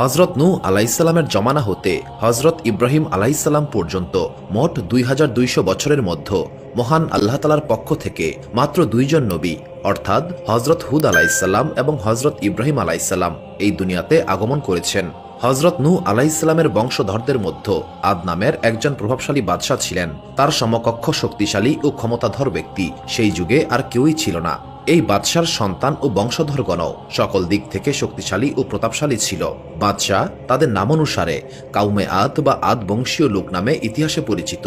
হজরত নূ আলাইসাল্লামের জমানা হতে হজরত ইব্রাহিম আলাইসাল্লাম পর্যন্ত মোট দুই হাজার দুইশো বছরের মধ্যে মহান আল্লাহ তালার পক্ষ থেকে মাত্র দুইজন নবী, অর্থাৎ হজরত হুদ আলাইসাল্লাম এবং হজরত ইব্রাহিম আলাইসাল্লাম এই দুনিয়াতে আগমন করেছেন। হজরত নূ আলাইসাল্লামের বংশধরদের মধ্যে আদ নামের একজন প্রভাবশালী বাদশাহ ছিলেন। তার সমকক্ষ শক্তিশালী ও ক্ষমতাধর ব্যক্তি। সেই যুগে আর কেউই ছিল না। এই বাদশার সন্তান ও বংশধরগণও সকল দিক থেকে শক্তিশালী ও প্রতাপশালী ছিল। বাদশাহ তাদের নামানুসারে কাউমে আদ বা আদ বংশীয় লোক নামে ইতিহাসে পরিচিত।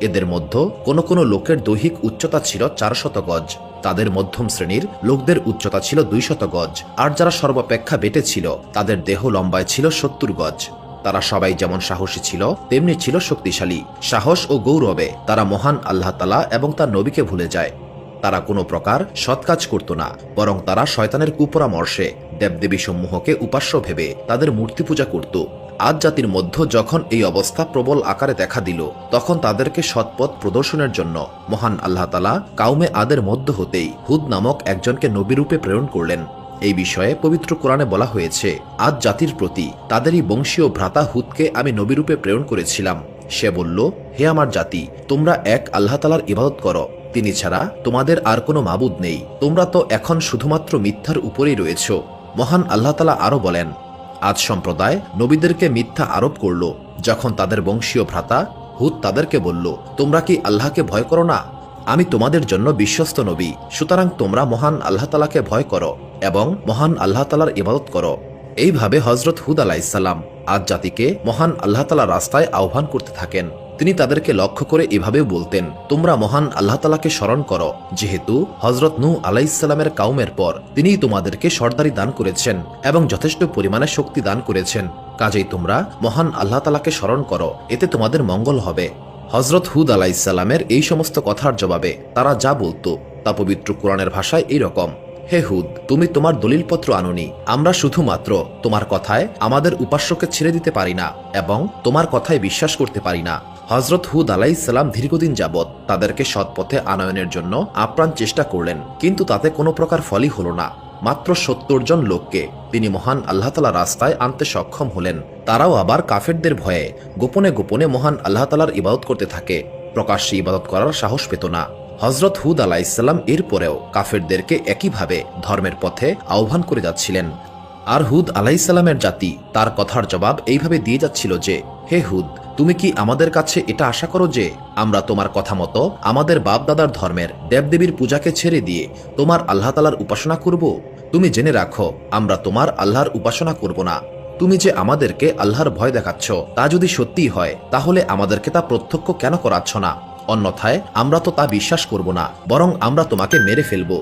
এদের মধ্যে কোনো কোনো লোকের দৈহিক উচ্চতা ছিল চারশত গজ। তাদের মধ্যম শ্রেণির লোকদের উচ্চতা ছিল দুইশত গজ। আর যারা সর্বাপেক্ষা বেটে ছিল, তাদের দেহ লম্বায় ছিল সত্তর গজ। তারা সবাই যেমন সাহসী ছিল, তেমনি ছিল শক্তিশালী। সাহস ও গৌরবে তারা মহান আল্লাহ তালা এবং তার নবীকে ভুলে যায়। তারা কোনো প্রকার সৎ কাজ করত না, বরং তারা শয়তানের কুপরামর্শে দেবদেবী সমূহকে উপাস্য ভেবে তাদের মূর্তি পূজা করত। আজ জাতির মধ্যে যখন এই অবস্থা প্রবল আকারে দেখা দিল, তখন তাদেরকে সৎপথ প্রদর্শনের জন্য মহান আল্লাহ তালা কাউমে আদের মধ্য হতেই হুদ নামক একজনকে নবীরূপে প্রেরণ করলেন। এই বিষয়ে পবিত্র কোরআনে বলা হয়েছে, আজ জাতির প্রতি তাদেরই বংশীয় ভ্রাতা হুদকে আমি নবীরূপে প্রেরণ করেছিলাম। সে বলল, হে আমার জাতি, তোমরা এক আল্লাহ তালার ইবাদত করো। তিনি ছাড়া তোমাদের আর কোনো মাবুদ নেই। তোমরা তো এখন শুধুমাত্র মিথ্যার উপরেই রয়েছ। মহান আল্লাহতালা আরও বলেন, আজ সম্প্রদায় নবীদেরকে মিথ্যা আরোপ করল। যখন তাদের বংশীয় ভ্রাতা হুদ তাদেরকে বলল, তোমরা কি আল্লাহকে ভয় করো না? আমি তোমাদের জন্য বিশ্বস্ত নবী, সুতরাং তোমরা মহান আল্লাহ তালাকে ভয় করো এবং মহান আল্লাহ তালার ইবাদত করো। এইভাবে হজরত হুদ আলাইসাল্লাম আজ জাতিকে মহান আল্লাহ তালা রাস্তায় আহ্বান করতে থাকেন। তিনি তাদেরকে লক্ষ্য করে এভাবেও বলতেন, তোমরা মহান আল্লাহ তালাকে স্মরণ করো, যেহেতু হজরত নু আলাইসাল্লামের কাউমের পর তিনিই তোমাদেরকে সর্দারি দান করেছেন এবং যথেষ্ট পরিমাণে শক্তি দান করেছেন। কাজেই তোমরা মহান আল্লাহ তালাকে স্মরণ করো, এতে তোমাদের মঙ্গল হবে। হজরত হুদ আলাইসাল্লামের এই সমস্ত কথার জবাবে তারা যা বলতো, তা পবিত্র কোরআনের ভাষায় এই রকম, হে হুদ, তুমি তোমার দলিলপত্র আনুনি, আমরা শুধুমাত্র তোমার কথায় আমাদের উপাস্যকে ছেড়ে দিতে পারি না এবং তোমার কথায় বিশ্বাস করতে পারি না। হজরত হুদ আলাইসাল্লাম দীর্ঘদিন যাবৎ তাদেরকে সৎপথে আনয়নের জন্য আপ্রাণ চেষ্টা করলেন, কিন্তু তাতে কোনো প্রকার ফলই হল না। মাত্র সত্তর জন লোককে তিনি মহান আল্লাহ তালা রাস্তায় আনতে সক্ষম হলেন। তারাও আবার কাফেরদের ভয়ে গোপনে গোপনে মহান আল্লাহতালার ইবাদত করতে থাকে। প্রকাশ্যে ইবাদত করার সাহস পেত না। হজরত হুদ আলাইসাল্লাম এরপরেও কাফেরদেরকে একইভাবে ধর্মের পথে আহ্বান করে যাচ্ছিলেন। আর হুদ আলাইসাল্লামের জাতি তার কথার জবাব এইভাবে দিয়ে যাচ্ছিল যে, হে হুদ, তুমি কি আমাদের কাছে এটা আশা করো যে, আমরা তোমার কথা মতো আমাদের বাপ দাদার ধর্মের দেবদেবীর পূজাকে ছেড়ে দিয়ে তোমার আল্লাহ তালার উপাসনা করব? তুমি জেনে রাখো, আমরা তোমার আল্লাহর উপাসনা করব না। তুমি যে আমাদেরকে আল্লাহর ভয় দেখাচ্ছ, তা যদি সত্যিই হয়, তাহলে আমাদেরকে তা প্রত্যক্ষ কেন করাচ্ছ না? অন্যথায় আমরা তো তা বিশ্বাস করব না, বরং আমরা তোমাকে মেরে ফেলব।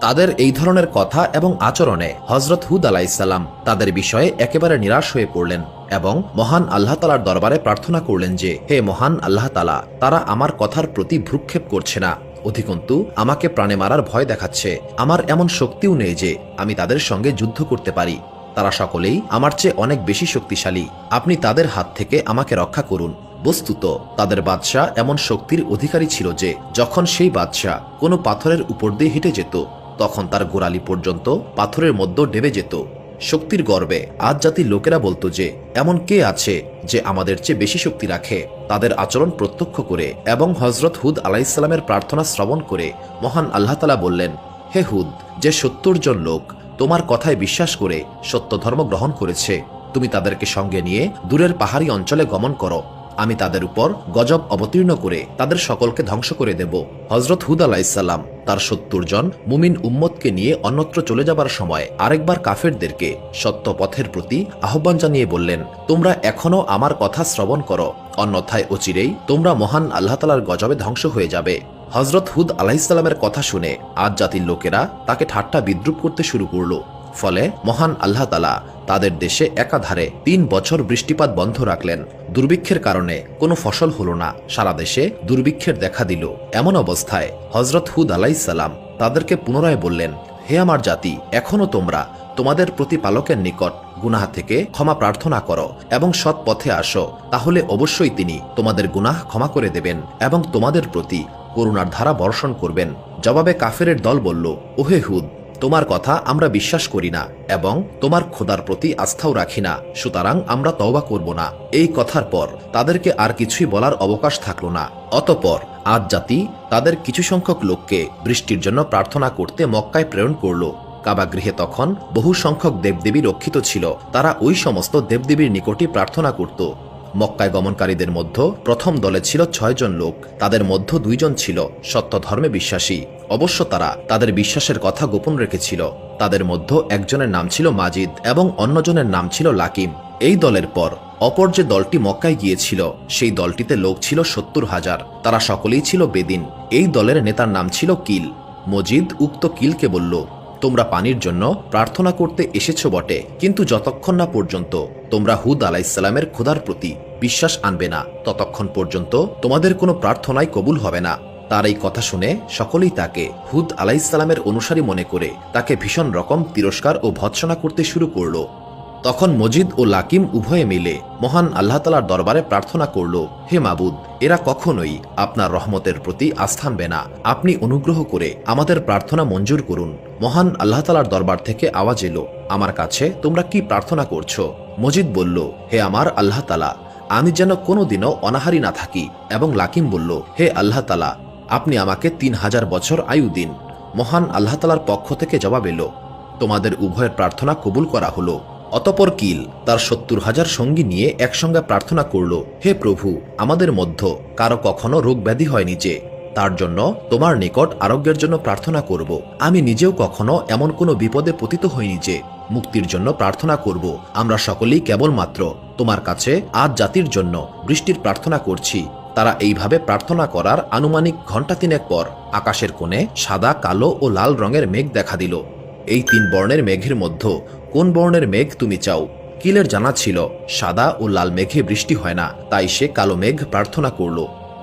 তাদের এই ধরনের কথা এবং আচরণে হজরত হুদ আলাইসাল্লাম তাদের বিষয়ে একেবারে নিরাশ হয়ে পড়লেন এবং মহান আল্লাহ তালার দরবারে প্রার্থনা করলেন যে, হে মহান আল্লাহ তালা তারা আমার কথার প্রতি ভ্রুক্ষেপ করছে না। অধিকন্তু, আমাকে প্রাণে মারার ভয় দেখাচ্ছে। আমার এমন শক্তিও নেই যে, আমি তাদের সঙ্গে যুদ্ধ করতে পারি। তারা সকলেই আমার চেয়ে অনেক বেশি শক্তিশালী। আপনি তাদের হাত থেকে আমাকে রক্ষা করুন। বস্তুত, তাদের বাদশাহ এমন শক্তির অধিকারী ছিল যে, যখন সেই বাদশাহ কোনো পাথরের উপর দিয়ে হেঁটে যেত তখন তার গোড়ালি পর্যন্ত পাথরের মধ্যে ডেবে যেত। শক্তির গর্বে আজ জাতির লোকেরা বলতো যে, এমন কে আছে যে আমাদের চেয়ে বেশি শক্তি রাখে? তাদের আচরণ প্রত্যক্ষ করে এবং হজরত হুদ আলাইসাল্লামের প্রার্থনা শ্রবণ করে মহান আল্লাহ তালা বললেন, হে হুদ, যে সত্তর জন লোক তোমার কথায় বিশ্বাস করে সত্য ধর্ম গ্রহণ করেছে, তুমি তাদেরকে সঙ্গে নিয়ে দূরের পাহাড়ি অঞ্চলে গমন করো। আমি তাদের উপর গজব অবতীর্ণ করে তাদের সকলকে ধ্বংস করে দেব। হজরত হুদ আলাইসাল্লাম তার সত্তর জন মুমিন উম্মতকে নিয়ে অন্যত্র চলে যাবার সময় আরেকবার কাফেরদেরকে সত্য পথের প্রতি আহ্বান জানিয়ে বললেন, তোমরা এখনও আমার কথা শ্রবণ করো, অন্যথায় অচিরেই তোমরা মহান আল্লাহ তালার গজবে ধ্বংস হয়ে যাবে। হজরত হুদ আলাহিসাল্লামের কথা শুনে আজ জাতির লোকেরা তাকে ঠাট্টা বিদ্রুপ করতে শুরু করল। ফলে মহান আল্লাহ তালা তাদের দেশে একাধারে তিন বছর বৃষ্টিপাত বন্ধ রাখলেন। দুর্ভিক্ষের কারণে কোনো ফসল হলো না। সারা দেশে দুর্ভিক্ষের দেখা দিল। এমন অবস্থায় হজরত হুদ আলাইসাল্লাম তাদেরকে পুনরায় বললেন, হে আমার জাতি, এখনও তোমরা তোমাদের প্রতিপালকের নিকট গুনাহ থেকে ক্ষমা প্রার্থনা করো এবং সৎ পথে আসো। তাহলে অবশ্যই তিনি তোমাদের গুনাহ ক্ষমা করে দেবেন এবং তোমাদের প্রতি করুণার ধারা বর্ষণ করবেন। জবাবে কাফেরের দল বলল, ওহে হুদ তোমার কথা আমরা বিশ্বাস করি না এবং তোমার খোদার প্রতি আস্থাও রাখি না, সুতরাং আমরা তওবা করব না। এই কথার পর তাদেরকে আর কিছুই বলার অবকাশ থাকল না। অতপর আজ জাতি তাদের কিছু সংখ্যক লোককে বৃষ্টির জন্য প্রার্থনা করতে মক্কায় প্রেরণ করল। কাবাগৃহে তখন বহু সংখ্যক দেবদেবী রক্ষিত ছিল। তারা ওই সমস্ত দেবদেবীর নিকটই প্রার্থনা করত। মক্কায় গমনকারীদের মধ্যে প্রথম দলে ছিল ছয়জন লোক। তাদের মধ্যে দুইজন ছিল সত্য ধর্মে বিশ্বাসী। অবশ্য তারা তাদের বিশ্বাসের কথা গোপন রেখেছিল। তাদের মধ্যে একজনের নাম ছিল মাজিদ এবং অন্যজনের নাম ছিল লাকিম। এই দলের পর অপর যে দলটি মক্কায় গিয়েছিল, সেই দলটিতে লোক ছিল সত্তর হাজার। তারা সকলেই ছিল বেদিন। এই দলের নেতার নাম ছিল কিল। মজিদ উক্ত কিলকে বলল, তোমরা পানির জন্য প্রার্থনা করতে এসেছ বটে, কিন্তু যতক্ষণ না পর্যন্ত তোমরা হুদ আলাইসাল্লামের খোদার প্রতি বিশ্বাস আনবে না, ততক্ষণ পর্যন্ত তোমাদের কোনো প্রার্থনাই কবুল হবে না। তার এই কথা শুনে সকলেই তাকে হুদ আলাইসাল্লামের অনুসারী মনে করে তাকে ভীষণ রকম তিরস্কার ও ভৎসনা করতে শুরু করল। তখন মজিদ ও লাকিম উভয়ে মিলে মহান আল্লাহ তালার দরবারে প্রার্থনা করল, হে মাবুদ, এরা কখনোই আপনার রহমতের প্রতি আস্থানবে না। আপনি অনুগ্রহ করে আমাদের প্রার্থনা মঞ্জুর করুন। মহান আল্লাহ তালার দরবার থেকে আওয়াজ এলো, আমার কাছে তোমরা কি প্রার্থনা করছ? মজিদ বলল, হে আমার আল্লাহ তালা আমি যেন কোনোদিনও অনাহারি না থাকি। এবং লাকিম বলল, হে আল্লাহ তালা আপনি আমাকে তিন হাজার বছর আয়ু দিন। মহান আল্লাহ তালার পক্ষ থেকে জবাব এলো, তোমাদের উভয়ের প্রার্থনা কবুল করা হলো। অতপর কিল তার সত্তর হাজার সঙ্গী নিয়ে একসঙ্গে প্রার্থনা করল, হে প্রভু, আমাদের মধ্য কারও কখনো রোগ ব্যাধি হয়নি যে, তার জন্য তোমার নিকট আরোগ্যের জন্য প্রার্থনা করব। আমি নিজেও কখনো এমন কোনো বিপদে পতিত হইনি যে, মুক্তির জন্য প্রার্থনা করব। আমরা সকলেই কেবলমাত্র তোমার কাছে আজ জাতির জন্য বৃষ্টির প্রার্থনা করছি। তারা এইভাবে প্রার্থনা করার আনুমানিক ঘণ্টা তিনেক পর আকাশের কোণে সাদা, কালো ও লাল রঙের মেঘ দেখা দিল। এই তিন বর্ণের মেঘের মধ্যে কোন বর্ণের মেঘ তুমি চাও? কিলের জানা ছিল, সাদা ও লাল মেঘে বৃষ্টি হয় না, তাই সে কালো মেঘ প্রার্থনা করল।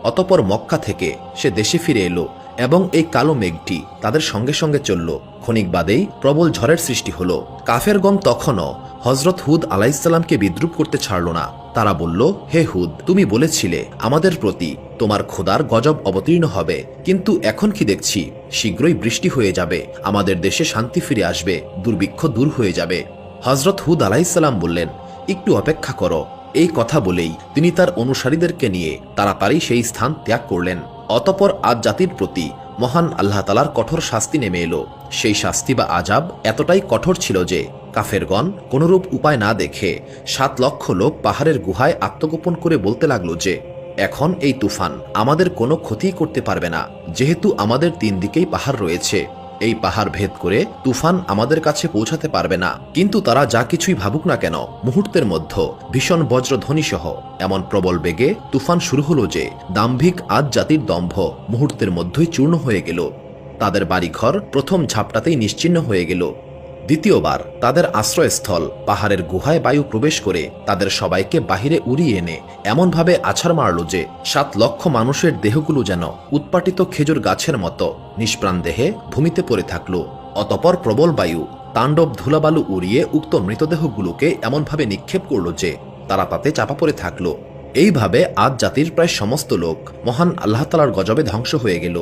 অতপর মক্কা থেকে সে দেশে ফিরে এলো এবং এই কালো মেঘটি তাদের সঙ্গে সঙ্গে চলল। ক্ষণিক বাদেই প্রবল ঝড়ের সৃষ্টি হলো। কাফেরগম তখনও হজরত হুদ আলাইসাল্লামকে বিদ্রুপ করতে ছাড়ল না। তারা বলল, হে হুদ, তুমি বলেছিলে, আমাদের প্রতি তোমার খোদার গজব অবতীর্ণ হবে। কিন্তু এখন কি দেখছি? শীঘ্রই বৃষ্টি হয়ে যাবে, আমাদের দেশে শান্তি ফিরে আসবে, দুর্ভিক্ষ দূর হয়ে যাবে। হজরত হুদ আলাইসাল্লাম বললেন, একটু অপেক্ষা করো। এই কথা বলেই তিনি তার অনুসারীদেরকে নিয়ে তাড়াতাড়ি সেই স্থান ত্যাগ করলেন। অতপর আজ জাতির প্রতি মহান আল্লাহ তালার কঠোর শাস্তি নেমে এলো। সেই শাস্তি বা আজাব এতটাই কঠোর ছিল যে কাফেরগণ কোনরূপ উপায় না দেখে সাত লক্ষ লোক পাহাড়ের গুহায় আত্মগোপন করে বলতে লাগল যে, এখন এই তুফান আমাদের কোনো ক্ষতি করতে পারবে না, যেহেতু আমাদের তিন দিকেই পাহাড় রয়েছে। এই পাহাড় ভেদ করে তুফান আমাদের কাছে পৌঁছাতে পারবে না। কিন্তু তারা যা কিছুই ভাবুক না কেন, মুহূর্তের মধ্যে ভীষণ বজ্রধ্বনি সহ এমন প্রবল বেগে তুফান শুরু হলো যে, দাম্ভিক আজ জাতির দম্ভ মুহূর্তের মধ্যেই চূর্ণ হয়ে গেল। তাদের বাড়িঘর প্রথম ঝাপটাতেই নিশ্চিহ্ন হয়ে গেল। দ্বিতীয়বার তাদের আশ্রয়স্থল, পাহাড়ের গুহায় বায়ু প্রবেশ করে তাদের সবাইকে বাহিরে উড়িয়ে এনে এমনভাবে আছাড় মারল যে সাত লক্ষ মানুষের দেহগুলো যেন উৎপাটিত খেজুর গাছের মতো নিষ্প্রাণ দেহে ভূমিতে পড়ে থাকল। অতপর প্রবল বায়ু, তাণ্ডব ধুলাবালু উড়িয়ে উক্ত মৃতদেহগুলোকে এমনভাবে নিক্ষেপ করল যে তারা তাতে চাপা পড়ে থাকল। এইভাবে আজ জাতির প্রায় সমস্ত লোক মহান আল্লাহ তালার গজবে ধ্বংস হয়ে গেল।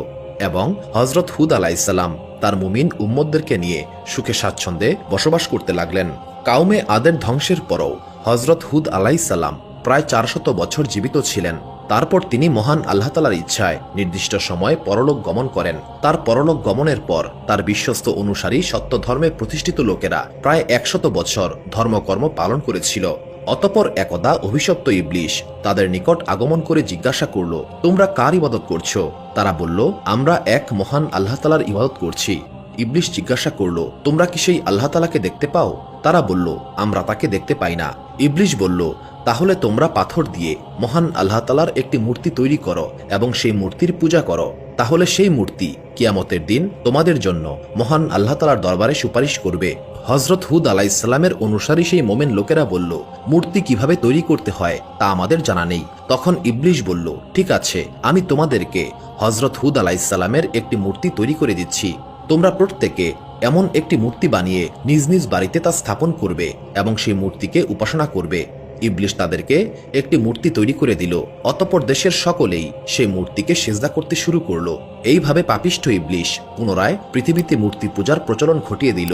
এবং হজরত হুদ আলাইসাল্লাম তার মুমিন উম্মদদেরকে নিয়ে সুখে স্বাচ্ছন্দ্যে বসবাস করতে লাগলেন। কাউমে আদের ধ্বংসের পরও হজরত হুদ আলাইসাল্লাম প্রায় চারশত বছর জীবিত ছিলেন। তারপর তিনি মহান আল্লাহতালার ইচ্ছায় নির্দিষ্ট সময়ে পরলোক গমন করেন। তার পরলোক গমনের পর তার বিশ্বস্ত অনুসারী সত্য ধর্মে প্রতিষ্ঠিত লোকেরা প্রায় একশত বছর ধর্মকর্ম পালন করেছিল। অতপর একদা অভিশপ্ত ইবলিশ তাদের নিকট আগমন করে জিজ্ঞাসা করল, তোমরা কার ইবাদত করছ? তারা বলল, আমরা এক মহান আল্লাহ তালার ইবাদত করছি। ইবলিশ জিজ্ঞাসা করল, তোমরা কি সেই আল্লাহ তালাকে দেখতে পাও? তারা বলল, আমরা তাকে দেখতে পাই না। ইবলিশ বলল, তাহলে তোমরা পাথর দিয়ে মহান আল্লাহ তালার একটি মূর্তি তৈরি করো এবং সেই মূর্তির পূজা করো। তাহলে সেই মূর্তি কিয়ামতের দিন তোমাদের জন্য মহান আল্লাহ তালার দরবারে সুপারিশ করবে। হজরত হুদ আলাইসাল্লামের অনুসারী সেই মোমেন লোকেরা বলল, মূর্তি কীভাবে তৈরি করতে হয় তা আমাদের জানা নেই। তখন ইবলিশ বলল, ঠিক আছে, আমি তোমাদেরকে হজরত হুদ আলাইসাল্লামের একটি মূর্তি তৈরি করে দিচ্ছি। তোমরা প্রত্যেকে এমন একটি মূর্তি বানিয়ে নিজ নিজ বাড়িতে তা স্থাপন করবে এবং সেই মূর্তিকে উপাসনা করবে। ইবলিশ তাদেরকে একটি মূর্তি তৈরি করে দিল। অতপর দেশের সকলেই সেই মূর্তিকে সেজদা করতে শুরু করল। এইভাবে পাপিষ্ঠ ইবলিশ পুনরায় পৃথিবীতে মূর্তি পূজার প্রচলন ঘটিয়ে দিল।